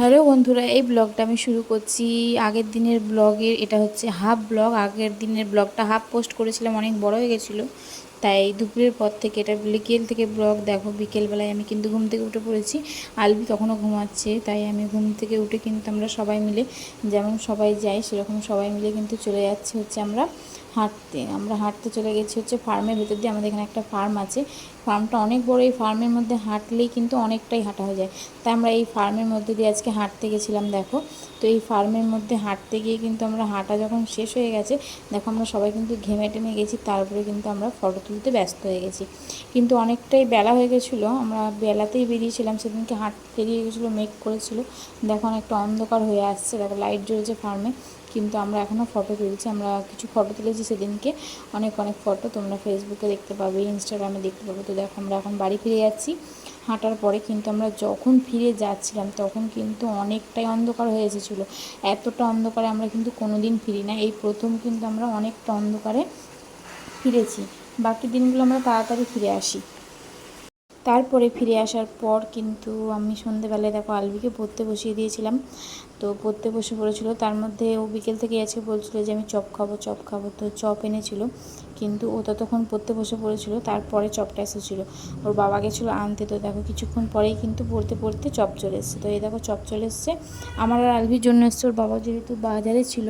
Hello বন্ধুরা, এই ব্লগটা আমি শুরু করছি। আগের দিনের ব্লগের, এটা হচ্ছে হাফ ব্লগ। আগের দিনের ব্লগটা হাফ পোস্ট করেছিলাম, অনেক বড় হয়ে গেছিল। তাই দুপুরের পর থেকে এটা বিকেল থেকে ব্লগ, দেখো বিকেলবেলায় আমি কিন্তু ঘুম থেকে উঠে পড়েছি। আলবি তখনও ঘুমাচ্ছে, তাই আমি ঘুম থেকে উঠে কিন্তু আমরা সবাই মিলে, যেমন সবাই যাই সেরকম সবাই মিলে কিন্তু চলে যাচ্ছে হচ্ছে আমরা। হাঁটতে। আমরা হাঁটতে চলে গেছি হচ্ছে ফার্মের ভেতর দিয়ে। আমাদের এখানে একটা ফার্ম আছে। ফার্মটা অনেক বড়। এই ফার্মের মধ্যে হাঁটলেই কিন্তু অনেকটাই হাঁটা হয়ে যায়। তাই আমরা এই ফার্মের মধ্যে দিয়ে আজকে হাঁটতে গেছিলাম, দেখো। তো এই ফার্মের মধ্যে হাঁটতে গিয়ে কিন্তু আমরা হাঁটা যখন শেষ হয়ে গেছে, দেখো আমরা সবাই কিন্তু ঘেমে টেমে গেছি। তারপরে কিন্তু আমরা ফটো তুলতে ব্যস্ত হয়ে গেছি। কিন্তু অনেকটাই বেলা হয়ে গেছিল। আমরা বেলাতেই বেরিয়েছিলাম। সেদিনকে হাঁট বেরিয়ে গেছিল, মেঘ করেছিল। দেখো অনেকটা অন্ধকার হয়ে আসছে। দেখো লাইট জ্বলছে ফার্মে। কিন্তু আমরা এখনও ফটো তুলছি। আমরা কিছু ফটো তুলেছি সেদিনকে। অনেক অনেক ফটো তোমরা ফেসবুকে দেখতে পাবে ইনস্টাগ্রামে দেখতে পাবে। তো দেখো, আমরা এখন বাড়ি ফিরে যাচ্ছি। হাঁটার পরে কিন্তু আমরা যখন ফিরে যাচ্ছিলাম, তখন কিন্তু অনেকটাই অন্ধকার হয়ে এসেছিল। এতটা অন্ধকারে আমরা কিন্তু কোনো দিন ফিরি না। এই প্রথম কিন্তু আমরা অনেকটা অন্ধকারে ফিরেছি। বাকি দিনগুলো আমরা তাড়াতাড়ি ফিরে আসি। তারপরে ফিরে আসার পর কিন্তু আমি সন্ধেবেলায় দেখো আলবিকে পড়তে বসিয়ে দিয়েছিলাম। তো পড়তে বসে পড়েছিল। তার মধ্যে ও বিকেল থেকে আছে বলছিল যে, আমি চপ খাব চপ খাব। তো চপ এনেছিল। কিন্তু ও ততক্ষণ পড়তে বসে পড়েছিল, তারপরে চপটা এসেছিল। ওর বাবা গেছিল আনতে, তো দেখো কিছুক্ষণ পরেই কিন্তু পড়তে পড়তে চপ চলে এসছে। তো এই দেখো চপ চলে এসছে। আমার আর আলভির জন্য এসছে, ওর বাবা যেহেতু বাজারে ছিল,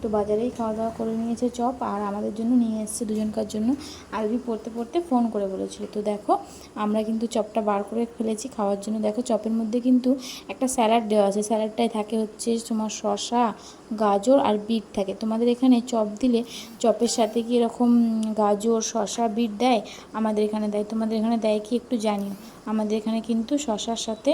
তো বাজারেই খাওয়া দাওয়া করে নিয়েছে চপ আর আমাদের জন্য নিয়ে এসছে দুজনকার জন্য। আলভি পড়তে পড়তে ফোন করে বলেছিল, তো দেখো, আমরা কিন্তু চপটা বার করে ফেলেছি খাওয়ার জন্য। দেখো চপের মধ্যে কিন্তু একটা স্যালাড দেওয়া আছে। স্যালাডটায় থাকে হচ্ছে তোমার শসা, গাজর আর বিট থাকে। তোমাদের এখানে চপ দিলে চপের সাথে কি এরকম গাজর, শসা, বিট দেয়, আমাদের এখানে দেয়। তোমাদের এখানে দেয় কি একটু জানিও। আমাদের এখানে কিন্তু শশার সাথে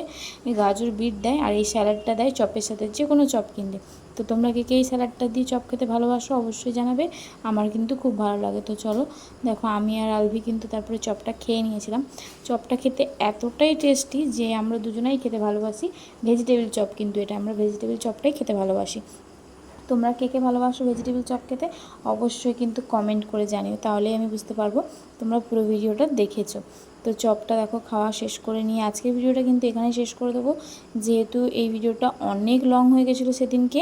গাজর, বিট দেয় আর এই স্যালাডটা দেয় চপের সাথে, যে কোনো চপ কিনলে। তো তোমরা কে কে এই স্যালাডটা দিয়ে চপ খেতে ভালোবাসো অবশ্যই জানাবে। আমার কিন্তু খুব ভালো লাগে। তো চলো, দেখো আমি আর আলভি কিন্তু তারপরে চপটা খেয়ে নিয়েছিলাম। চপটা খেতে এতটাই টেস্টি যে আমরা দুজনেই খেতে ভালোবাসি। ভেজিটেবিল চপ কিন্তু এটা, আমরা ভেজিটেবিল চপটাই খেতে ভালোবাসি। তোমরা কে কে ভালোবাসো ভেজিটেবিল চপ খেতে, অবশ্যই কিন্তু কমেন্ট করে জানিও। তাহলেই আমি বুঝতে পারব তোমরা পুরো ভিডিওটা দেখেছ। তো চপটা দেখো, খাওয়া শেষ করে নিয়ে আজকের ভিডিওটা কিন্তু এখানেই শেষ করে দেবো। যেহেতু এই ভিডিওটা অনেক লং হয়ে গেছিল সেদিনকে,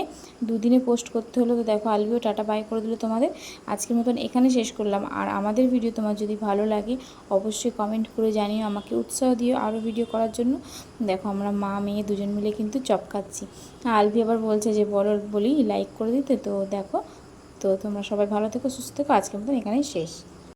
দুদিনে পোস্ট করতে হলো। তো দেখো আলবিও টাটা বাই করে দিল তোমাদের। আজকের মতন এখানে শেষ করলাম। আর আমাদের ভিডিও তোমার যদি ভালো লাগে, অবশ্যই কমেন্ট করে জানিও, আমাকে উৎসাহ দিও আরও ভিডিও করার জন্য। দেখো, আমরা মা, মেয়ে দুজন মিলে কিন্তু চপ খাচ্ছি। আলবি আবার বলছে যে, বড় বলি লাইক করে দিতে। তো দেখো, তো তোমরা সবাই ভালো থেকো, সুস্থ থেকো। আজকের মতন এখানেই শেষ।